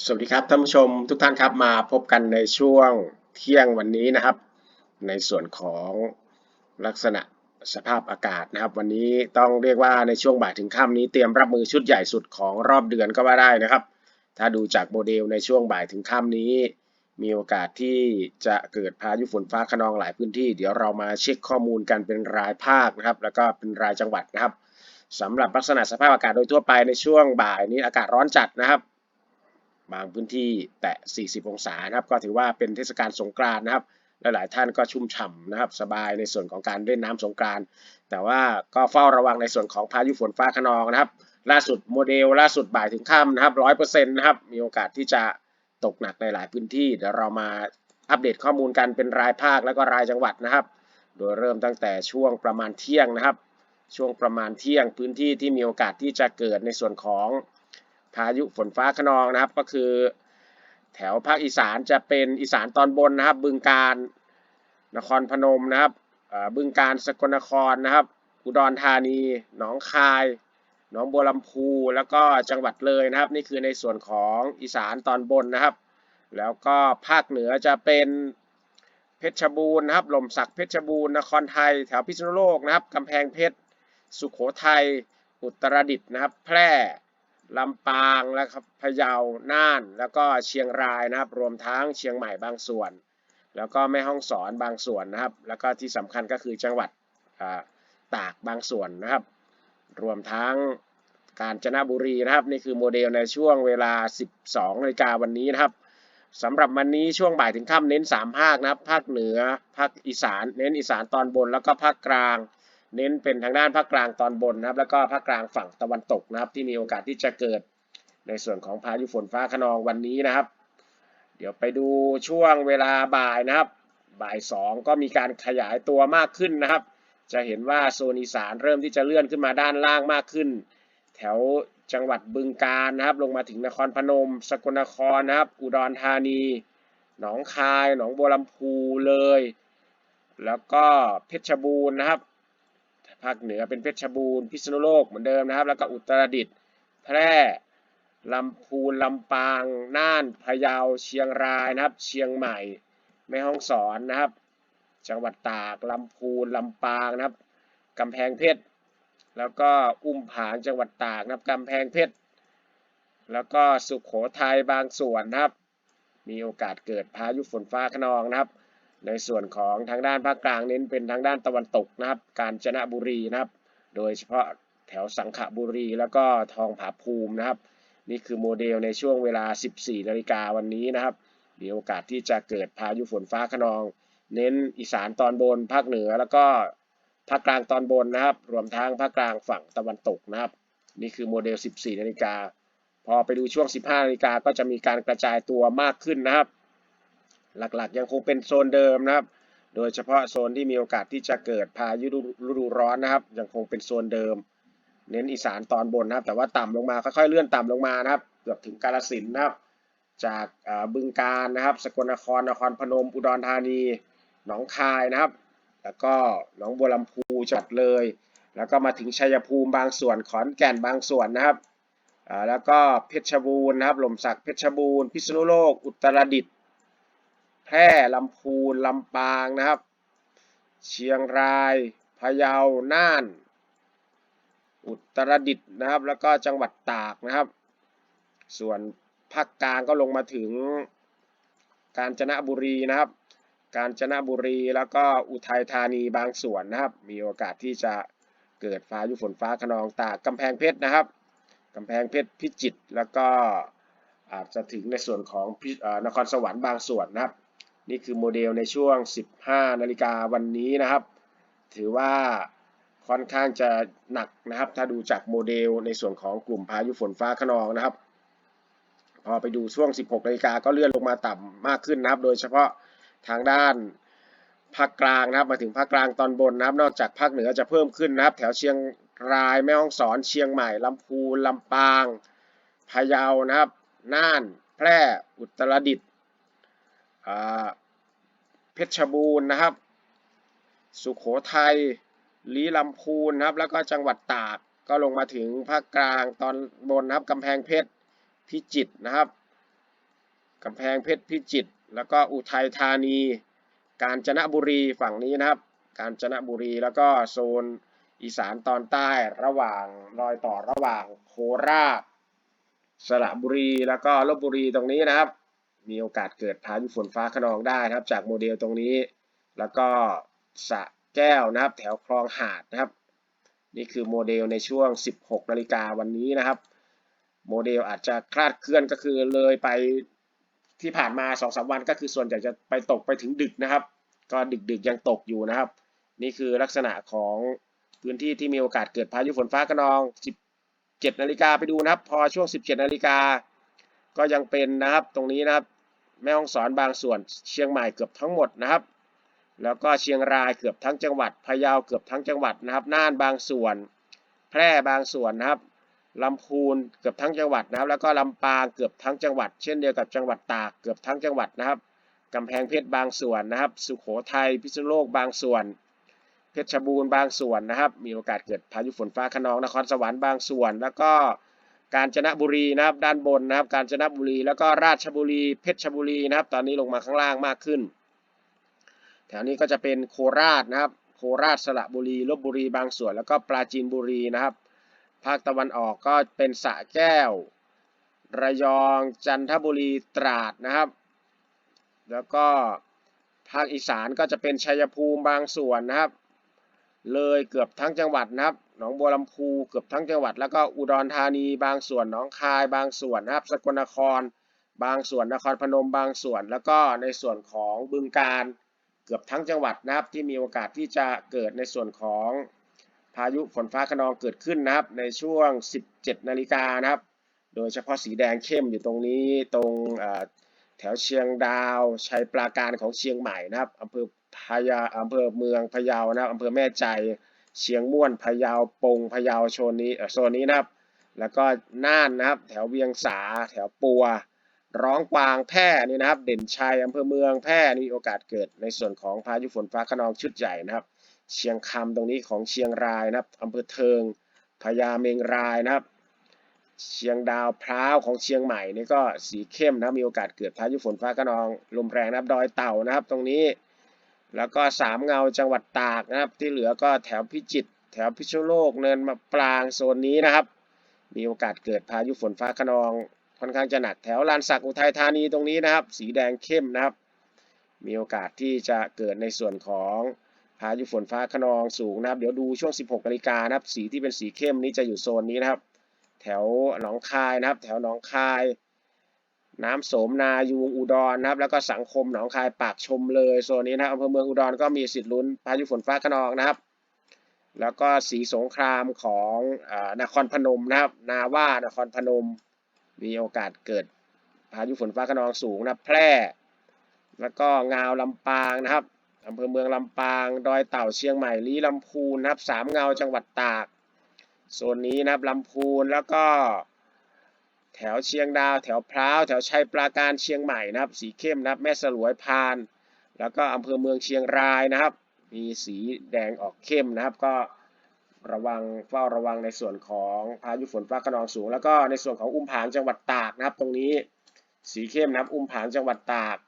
สวัสดีครับท่านผู้ชมทุกท่านครับมาพบกันในช่วงเที่ยงวันนี้นะครับ ในส่วนของลักษณะสภาพอากาศนะครับ วันนี้ต้องเรียกว่าในช่วงบ่ายถึงค่ำนี้เตรียมรับมือชุดใหญ่สุดของรอบเดือนก็ว่าได้นะครับ ถ้าดูจากโมเดลในช่วงบ่ายถึงค่ำนี้ มีโอกาสที่จะเกิดพายุฝนฟ้าคะนองหลายพื้นที่ เดี๋ยวเรามาเช็คข้อมูลกันเป็นรายภาคนะครับ แล้วก็เป็นรายจังหวัดนะครับสำหรับลักษณะสภาพอากาศโดยทั่วไปในช่วงบ่ายนี้อากาศร้อนจัดนะครับ บางพื้นที่แตะ 40 องศานะครับ ก็ถือว่าเป็นเทศกาลสงกรานต์นะครับและหลายท่านก็ชุ่มฉ่ำนะครับสบายในส่วนของการเล่นน้ำสงกรานต์แต่ว่าก็เฝ้าระวังในส่วนของพายุฝนฟ้าคะนองนะครับ ล่าสุดโมเดล ล่าสุดบ่ายถึงค่ำนะครับร้อยเปอร์เซ็นต์นะครับมีโอกาสที่จะตกหนักในหลายพื้นที่เดี๋ยวเรามาอัปเดตข้อมูลกันเป็นรายภาคแล้วก็รายจังหวัดนะครับ โดยเริ่มตั้งแต่ช่วงประมาณเที่ยงนะครับ ช่วงประมาณเที่ยงพื้นที่ที่มีโอกาสที่จะเกิดในส่วนของ พายุฝนฟ้าคะนองนะครับ ก็คือ แถวภาคอีสานจะเป็นอีสานตอนบนนะครับ บึงการนครพนมนะครับบึงการสกลนครนะครับ อุดรธานี หนองคายหนองบัวลำพู แล้วก็จังหวัดเลยนะครับ นี่คือในส่วนของอีสานตอนบนนะครับ แล้วก็ภาคเหนือจะเป็นเพชรบูรณ์นะครับหล่มสักเพชรบูรณ์นครไทย แถวพิษณุโลกนะครับกำแพงเพชร สุโขทัย อุตรดิตถ์นะครับ แพร่ ลำปางแล้วครับพะเยาน่าน แล้วก็เชียงรายนะครับ รวมทั้งเชียงใหม่บางส่วน แล้วก็แม่ฮ่องสอนบางส่วนนะครับ แล้วก็ที่สำคัญก็คือจังหวัดตากบางส่วนนะครับ รวมทั้งกาญจนบุรีนะครับ นี่คือโมเดลในช่วงเวลา 12นาฬิกาวันนี้นะครับสำหรับวันนี้ช่วงบ่ายถึงค่ำเน้น 3 ภาคนะครับ ภาคเหนือ ภาคอีสาน เน้นอีสานตอนบนแล้วก็ภาคกลาง เน้นเป็นทางด้านภาคกลางตอนบนนะครับ แล้วก็ภาคกลางฝั่งตะวันตกนะครับ ที่มีโอกาสที่จะเกิดในส่วนของพายุฝนฟ้าคะนองวันนี้นะครับ เดี๋ยวไปดูช่วงเวลาบ่ายนะครับ บ่ายสองก็มีการขยายตัวมากขึ้นนะครับ จะเห็นว่าโซนอีสานเริ่มที่จะเลื่อนขึ้นมาด้านล่างมากขึ้น แถวจังหวัดบึงกาฬนะครับ ลงมาถึงนครพนม สกลนครนะครับ อุดรธานี หนองคาย หนองบัวลำพูเลย แล้วก็เพชรบูรณ์นะครับ ภาคเหนือเป็นเพชรบูรณ์พิษณุโลกเหมือนเดิมนะครับ แล้วก็อุตรดิตถ์แพร่ลำพูนลำปางน่านพะเยาเชียงรายนะครับ เชียงใหม่แม่ฮ่องสอนนะครับ จังหวัดตากลำพูนลำปางนะครับกำแพงเพชรแล้วก็อุ้มผางจังหวัดตากนะครับกำแพงเพชรแล้วก็สุขโขทัยบางส่วนนะครับ มีโอกาสเกิดพายุฝนฟ้าคะนองนะครับ ในส่วนของทางด้านภาคกลางเน้นเป็นทางด้านตะวันตกนะครับ กาญจนบุรีนะครับ โดยเฉพาะแถวสังขบุรีแล้วก็ทองผาภูมินะครับ นี่คือโมเดลในช่วงเวลา 14 นาฬิกาวันนี้นะครับ มีโอกาสที่จะเกิดพายุฝนฟ้าคะนอง เน้นอีสานตอนบน ภาคเหนือแล้วก็ภาคกลางตอนบนนะครับ รวมทั้งภาคกลางฝั่งตะวันตกนะครับ นี่คือโมเดล 14 นาฬิกา พอไปดูช่วง 15 นาฬิกาก็จะมีการกระจายตัวมากขึ้นนะครับ หลักๆ ยังคงเป็นโซนเดิมนะครับ โดยเฉพาะโซนที่มีโอกาสที่จะเกิดพายุฤดูร้อนนะครับ ยังคงเป็นโซนเดิม เน้นอีสานตอนบนนะครับ แต่ว่าต่ำลงมาค่อยๆเลื่อนต่ำลงมานะครับเกือบถึงกาฬสินนะครับ จากบึงกาฬนะครับ สกลนครนครพนมอุดรธานีหนองคายนะครับ แล้วก็หนองบัวลำพูจัดเลย แล้วก็มาถึงชัยภูมิบางส่วนขอนแก่นบางส่วนนะครับแล้วก็เพชรบูรณ์นะครับหล่มสักเพชรบูรณ์พิษณุโลก อุตรดิตถ์ พร่ลำพูนลำปางนะครับ เชียงรายพะเยาน่าน อุตรดิตถ์นะครับ แล้วก็จังหวัดตากนะครับ ส่วนภาคกลางก็ลงมาถึงกาญจนบุรีนะครับ กาญจนบุรีแล้วก็อุทัยธานีบางส่วนนะครับ มีโอกาสที่จะเกิดฟ้ายุฝนฟ้าขนองตากกำแพงเพชรนะครับกำแพงเพชรพิจิตรแล้วก็อาจจะถึงในส่วนของอนครสวรรค์บางส่วนนะครับ นี่คือโมเดลในช่วง 15 นาฬิกาวันนี้นะครับ ถือว่าค่อนข้างจะหนักนะครับ ถ้าดูจากโมเดลในส่วนของกลุ่มพายุฝนฟ้าคะนองนะครับ พอไปดูช่วง 16 นาฬิกาก็เลื่อนลงมาต่ำมากขึ้นนะครับ โดยเฉพาะทางด้านภาคกลางนะครับ มาถึงภาคกลางตอนบนนะครับ นอกจากภาคเหนือจะเพิ่มขึ้นนะครับ แถวเชียงรายแม่ฮ่องสอนเชียงใหม่ลำพูนลำปางพะเยานะครับ น่าน แพร่อุตรดิตถ์ เพชรบูรณ์นะครับ สุขโขทัยลีลำพูนนะครับ แล้วก็จังหวัดตาก ก็ลงมาถึงภาคกลางตอนบนนะครับกำแพงเพชรพิจิตรนะครับกำแพงเพชรพิจิตรแล้วก็อุทัยธานี กาญจนบุรีฝั่งนี้นะครับ กาญจนบุรีแล้วก็โซนอีสานตอนใต้ระหว่างรอยต่อระหว่างโคราชสระบุรีแล้วก็ลบบุรีตรงนี้นะครับ มีโอกาสเกิดพายุฝนฟ้าขนองได้นะครับ จากโมเดลตรงนี้ แล้วก็สะแก้วนะครับ แถวคลองหาดนะครับ นี่คือโมเดลในช่วง 16 นาฬิกาวันนี้นะครับ โมเดลอาจจะคลาดเคลื่อนก็คือเลยไปที่ผ่านมา 2-3 วันก็คือส่วนใหญ่จะไปตกไปถึงดึกนะครับ ก็ดึกๆยังตกอยู่นะครับ นี่คือลักษณะของพื้นที่ที่มีโอกาสเกิดพายุฝนฟ้าขนอง 17 นาฬิกาไปดูนะครับ พอช่วง 17 นาฬิกา ก็ยังเป็นนะครับตรงนี้นะครับ แม่ฮ่องสอนบางส่วนเชียงใหม่เกือบทั้งหมดนะครับ แล้วก็เชียงรายเกือบทั้งจังหวัดพะเยาเกือบทั้งจังหวัดนะครับ น่านบางส่วน แพร่บางส่วนนะครับลำพูนเกือบทั้งจังหวัดนะครับ แล้วก็ลำปางเกือบทั้งจังหวัด เช่นเดียวกับจังหวัดตากเกือบทั้งจังหวัดนะครับกำแพงเพชรบางส่วนนะครับ สุโขทัยพิษณุโลกบางส่วน เพชรบูรณ์บางส่วนนะครับ มีโอกาสเกิดพายุฝนฟ้าคะนองนครสวรรค์บางส่วน แล้วก็ กาญจนบุรีนะครับด้านบนนะครับ กาญจนบุรี แล้วก็ราชบุรี เพชรบุรีนะครับ ตอนนี้ลงมาข้างล่างมากขึ้น แถวนี้ก็จะเป็นโคราชนะครับ โคราชสระบุรีลบบุรีบางส่วน แล้วก็ปราจีนบุรีนะครับ ภาคตะวันออกก็เป็นสระแก้ว ระยองจันทบุรีตราดนะครับ แล้วก็ภาคอีสานก็จะเป็นชัยภูมิบางส่วนนะครับ เลยเกือบทั้งจังหวัดนะครับ หนองบัวลำพูเกือบทั้งจังหวัด แล้วก็อุดรธานีบางส่วน หนองคายบางส่วนนะครับ สกลนคร บางส่วน นครพนมบางส่วน แล้วก็ในส่วนของบึงการเกือบทั้งจังหวัดนะครับ ที่มีโอกาสที่จะเกิดในส่วนของพายุฝนฟ้าคะนองเกิดขึ้นนะครับ ในช่วง 17 นาฬิกานะครับ โดยเฉพาะสีแดงเข้มอยู่ตรงนี้ตรงแถวเชียงดาวชัยปราการของเชียงใหม่นะครับอำเภอ พะยาอำเภอเมืองพะเยานะครับอำเภอแม่ใจ เชียงม่วนพะเยาปงพะเยาโซนนี้โซนนี้นะครับ แล้วก็น่านนะครับ แถวเวียงสาแถวปัว ร้องกวางแพร่นี่นะครับ เด่นชัยอำเภอเมืองแพร่นี่โอกาสเกิดในส่วนของพายุฝนฟ้าคะนองชุดใหญ่นะครับ เชียงคำตรงนี้ของเชียงรายนะครับอำเภอเทิงพญาเมงรายนะครับ เชียงดาวพร้าวของเชียงใหม่นี่ก็สีเข้มนะมีโอกาสเกิดพายุฝนฟ้าคะนองลมแรงนะครับดอยเต่านะครับ ตรงนี้ แล้วก็สามเงาจังหวัดตากนะครับ ที่เหลือก็แถวพิจิตรแถวพิษณุโลกเนินมะปรางโซนนี้นะครับ มีโอกาสเกิดพายุฝนฟ้าคะนองค่อนข้างจะหนักแถวลานสักอุทัยธานีตรงนี้นะครับ สีแดงเข้มนะครับ มีโอกาสที่จะเกิดในส่วนของพายุฝนฟ้าคะนองสูงนะครับ เดี๋ยวดูช่วง 16นาฬิกานะครับ สีที่เป็นสีเข้มนี้จะอยู่โซนนี้นะครับ แถวหนองคายนะครับ แถวหนองคาย น้ำโสมนายูงอุดรนะครับ แล้วก็สังคมหนองคายปากชมเลยโซนนี้นะอำเภอเมืองอุดรก็มีสิทธิ์ลุ้นพายุฝนฟ้าคะนองนะครับ แล้วก็สีสงครามของอนครพนมนะครับ นาว่านครพนม มีโอกาสเกิดพายุฝนฟ้าคะนองสูงนะแพร่ แล้วก็งาวลำปางนะครับอำเภอเมืองลำปางดอยเต่าเชียงใหม่ลีลำพูนนะครับสามเงาจังหวัดตากโซนนี้นะครับลำพูนแล้วก็ ถวเชียงดาว แถวพร้าวแถวชัยปราการเชียงใหม่นะครับ สีเข้มนะครับแม่สลวยพาน แล้วก็อำเภอเมืองเชียงรายนะครับ มีสีแดงออกเข้มนะครับ ก็ระวังเฝ้าระวังในส่วนของพายุฝนฟ้าคะนองสูง แล้วก็ในส่วนของอุ้มผางจังหวัดตากนะครับ ตรงนี้สีเข้มนะครับ อุ้มผางจังหวัดตาก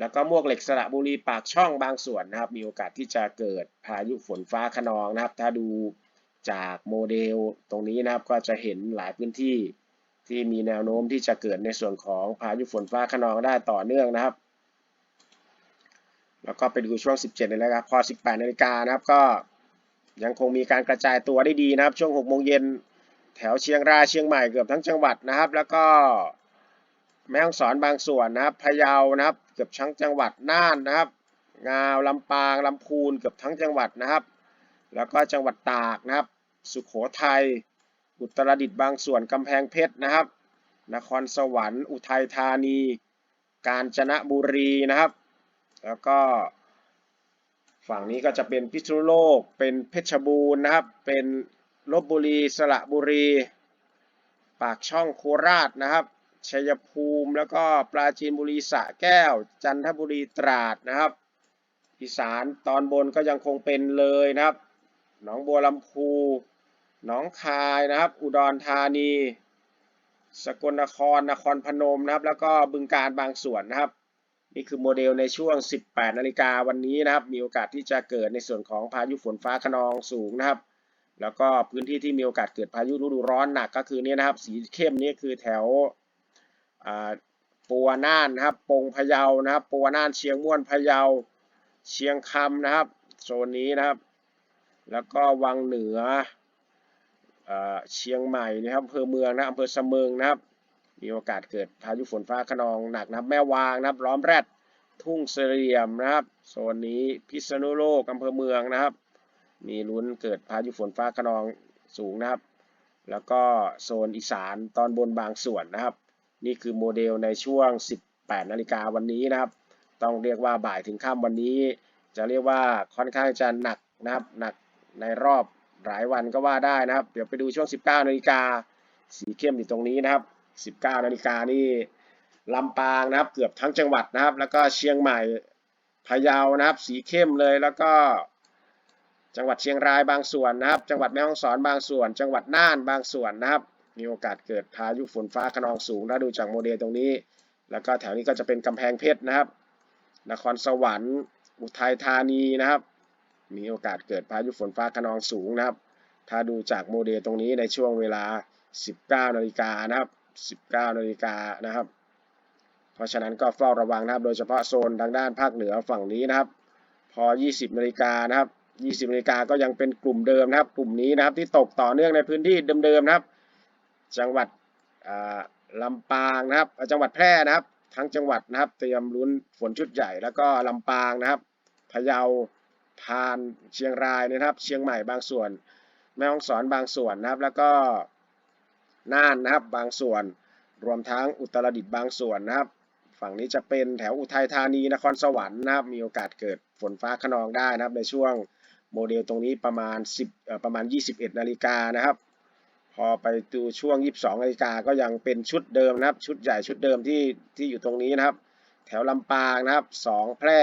แล้วก็มวกเหล็กสระบุรีปากช่องบางส่วนนะครับ มีโอกาสที่จะเกิดพายุฝนฟ้าคะนองนะครับ ถ้าดูจากโมเดลตรงนี้นะครับก็จะเห็นหลายพื้นที่ ที่มีแนวโน้มที่จะเกิดในส่วนของพายุฝนฟ้าคะนองได้ต่อเนื่องนะครับ แล้วก็ไปดูช่วง 17นาฬิกาพอ 18นาฬิกานะครับก็ยังคงมีการกระจายตัวได้ดีนะครับ ช่วง6โมงเย็นแถวเชียงรายเชียงใหม่เกือบทั้งจังหวัดนะครับ แล้วก็แม่ฮ่องสอนบางส่วนนะครับพะเยานะครับ เกือบทั้งจังหวัดน่านนะครับ งาวลำปางลำพูนเกือบทั้งจังหวัดนะครับ แล้วก็จังหวัดตากนะครับ สุขโขทัย อุตรดิตถ์บางส่วนกำแพงเพชรนะครับ นครสวรรค์ อุทัยธานี กาญจนบุรีนะครับ แล้วก็ ฝั่งนี้ก็จะเป็นพิษณุโลก เป็นเพชรบูรณ์นะครับ เป็นลบบุรี สระบุรี ปากช่องโคราชนะครับ ชัยภูมิ แล้วก็ปราจีนบุรีสระแก้ว จันทบุรีตราดนะครับ อีสานตอนบนก็ยังคงเป็นเลยนะครับ หนองบัวลำพู หนองคายนะครับ อุดรธานี สกลนคร นครพนมนะครับ แล้วก็บึงการบางส่วนนะครับ นี่คือโมเดลในช่วง 18 นาฬิกาวันนี้นะครับ มีโอกาสที่จะเกิดในส่วนของพายุฝนฟ้าคะนองสูงนะครับ แล้วก็พื้นที่ที่มีโอกาสเกิดพายุฤดูร้อนหนักก็คือเนี่ยนะครับ สีเข้มนี่คือแถวปัวน่านนะครับ ปงพะเยานะครับ ปัวน่านเชียงม่วนพะเยา เชียงคำนะครับ โซนนี้นะครับ แล้วก็วังเหนือ เชียงใหม่นะครับอำเภอเมืองนะอำเภอเสมิงนะครับ มีโอกาสเกิดพายุฝนฟ้าคะนองหนักนับแม่วางนะครับล้อมแรดทุ่งเสลี่ยมนะครับโซนนี้พิษณุโลกอำเภอเมืองนะครับ มีลุ้นเกิดพายุฝนฟ้าคะนองสูงนะครับ แล้วก็โซนอีสานตอนบนบางส่วนนะครับ นี่คือโมเดลในช่วง 18 นาฬิกาวันนี้นะครับ ต้องเรียกว่าบ่ายถึงค่ำวันนี้ จะเรียกว่าค่อนข้างจะหนักนะครับหนักในรอบ หลายวันก็ว่าได้นะครับ เดี๋ยวไปดูช่วง 19นาฬิกาสีเข้มอยู่ตรงนี้นะครับ 19นาฬิกานี่ลำปางนะครับ เกือบทั้งจังหวัดนะครับ แล้วก็เชียงใหม่พะเยานะครับ สีเข้มเลยแล้วก็จังหวัดเชียงรายบางส่วนนะครับ จังหวัดแม่ฮ่องสอนบางส่วน จังหวัดน่านบางส่วนนะครับ มีโอกาสเกิดพายุฝนฟ้าคะนองสูงถ้าดูจากโมเดลตรงนี้ แล้วก็แถวนี้ก็จะเป็นกำแพงเพชรนะครับ นครสวรรค์ อุทัยธานีนะครับ มีโอกาสเกิดพายุฝนฟ้าคะนองสูงนะครับ ถ้าดูจากโมเดลตรงนี้ในช่วงเวลา 19นาฬิกานะครับ 19นาฬิกานะครับ เพราะฉะนั้นก็เฝ้าระวังนะครับ โดยเฉพาะโซนทางด้านภาคเหนือฝั่งนี้นะครับ พอ 20นาฬิกานะครับ 20นาฬิกาก็ยังเป็นกลุ่มเดิมนะครับ กลุ่มนี้นะครับที่ตกต่อเนื่องในพื้นที่เดิมๆนะครับ จังหวัดลำปางนะครับ จังหวัดแพร่นะครับ ทั้งจังหวัดนะครับ เตรียมลุ้นฝนชุดใหญ่แล้วก็ลำปางนะครับพะเยา พานเชียงรายนะครับ เชียงใหม่บางส่วน แม่ฮ่องสอนบางส่วนนะครับ แล้วก็น่านนะครับบางส่วน รวมทั้งอุตรดิตถ์บางส่วนนะครับ ฝั่งนี้จะเป็นแถวอุทัยธานีนครสวรรค์นะครับ มีโอกาสเกิดฝนฟ้าคะนองได้นะครับ ในช่วงโมเดลตรงนี้ประมาณ 10ประมาณ 21 นาฬิกานะครับ พอไปดูช่วง 22 นาฬิกาก็ยังเป็นชุดเดิมนะครับ ชุดใหญ่ชุดเดิมที่ที่อยู่ตรงนี้นะครับ แถวลำปางนะครับ 2 แพร่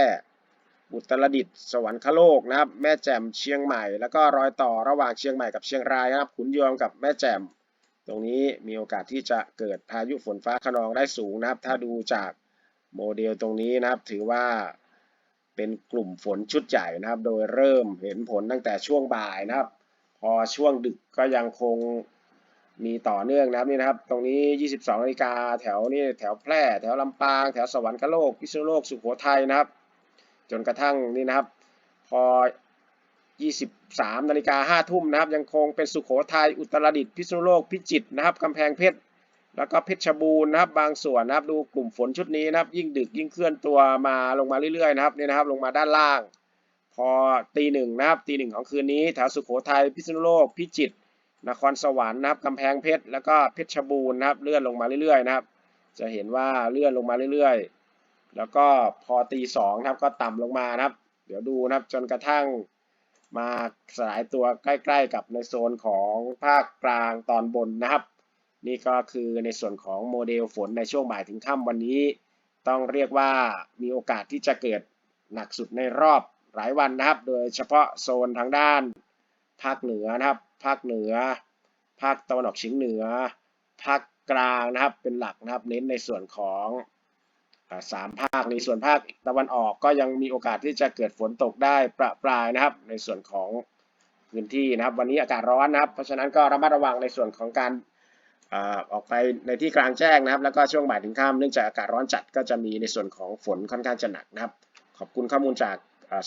อุตรดิตถ์สวรรคโลกนะครับ แม่แจ่มเชียงใหม่ แล้วก็รอยต่อระหว่างเชียงใหม่กับเชียงรายนะครับขุนยวมกับแม่แจ่มตรงนี้มีโอกาสที่จะเกิดพายุฝนฟ้าคะนองได้สูงนะครับ ถ้าดูจากโมเดลตรงนี้นะครับ ถือว่าเป็นกลุ่มฝนชุดใหญ่นะครับ โดยเริ่มเห็นผลตั้งแต่ช่วงบ่ายนะครับ พอช่วงดึกก็ยังคงมีต่อเนื่องนะครับนี่นะครับ ตรงนี้ 22นาฬิกาแถวนี่แถวแพร่ แถวลำปาง แถวสวรรคโลก พิษณุโลก สุโขทัยนะครับ จนกระทั่งนี่นะครับ พอ 23นาฬิกา5ทุ่มนะครับ ยังคงเป็นสุโขทัยอุตรดิตถ์พิษณุโลกพิจิตรนะครับกำแพงเพชรแล้วก็เพชรบูรณ์นะครับ บางส่วนนะครับดูกลุ่มฝนชุดนี้นะครับ ยิ่งดึกยิ่งเคลื่อนตัวมาลงมาเรื่อยๆนะครับนี่นะครับ ลงมาด้านล่าง พอตีหนึ่งนะครับตีหนึ่งของคืนนี้แถวสุโขทัยพิษณุโลกพิจิตรนครสวรรค์นะครับกำแพงเพชรแล้วก็เพชรบูรณ์นะครับเลื่อนลงมาเรื่อยๆนะครับ จะเห็นว่าเลื่อนลงมาเรื่อยๆ แล้วก็พอตีสองครับก็ต่ำลงมานะครับ เดี๋ยวดูนะครับจนกระทั่งมาสลายตัวใกล้ ๆ กับในโซนของภาคกลางตอนบนนะครับ นี่ก็คือในส่วนของโมเดลฝนในช่วงบ่ายถึงค่ำวันนี้ ต้องเรียกว่ามีโอกาสที่จะเกิดหนักสุดในรอบหลายวันนะครับ โดยเฉพาะโซนทางด้าน ภาคเหนือนะครับ ภาคเหนือ ภาคตะวันออกเฉียงเหนือ ภาคกลางนะครับเป็นหลักนะครับ เน้นในส่วนของ สามภาคในส่วนภาคตะวันออกก็ยังมีโอกาสที่จะเกิดฝนตกได้ประปรายนะครับ ในส่วนของพื้นที่นะครับ วันนี้อากาศร้อนนะครับ เพราะฉะนั้นก็ระมัดระวังในส่วนของการออกไปในที่กลางแจ้งนะครับ แล้วก็ช่วงบ่ายถึงค่ำเนื่องจากอากาศร้อนจัดก็จะมีในส่วนของฝนค่อนข้างจะหนักนะครับ ขอบคุณข้อมูลจาก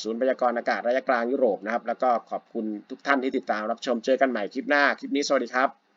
ศูนย์พยากรณ์อากาศระยะกลางยุโรปนะครับ แล้วก็ขอบคุณทุกท่านที่ติดตามรับชมเจอกันใหม่คลิปหน้าคลิปนี้สวัสดีครับ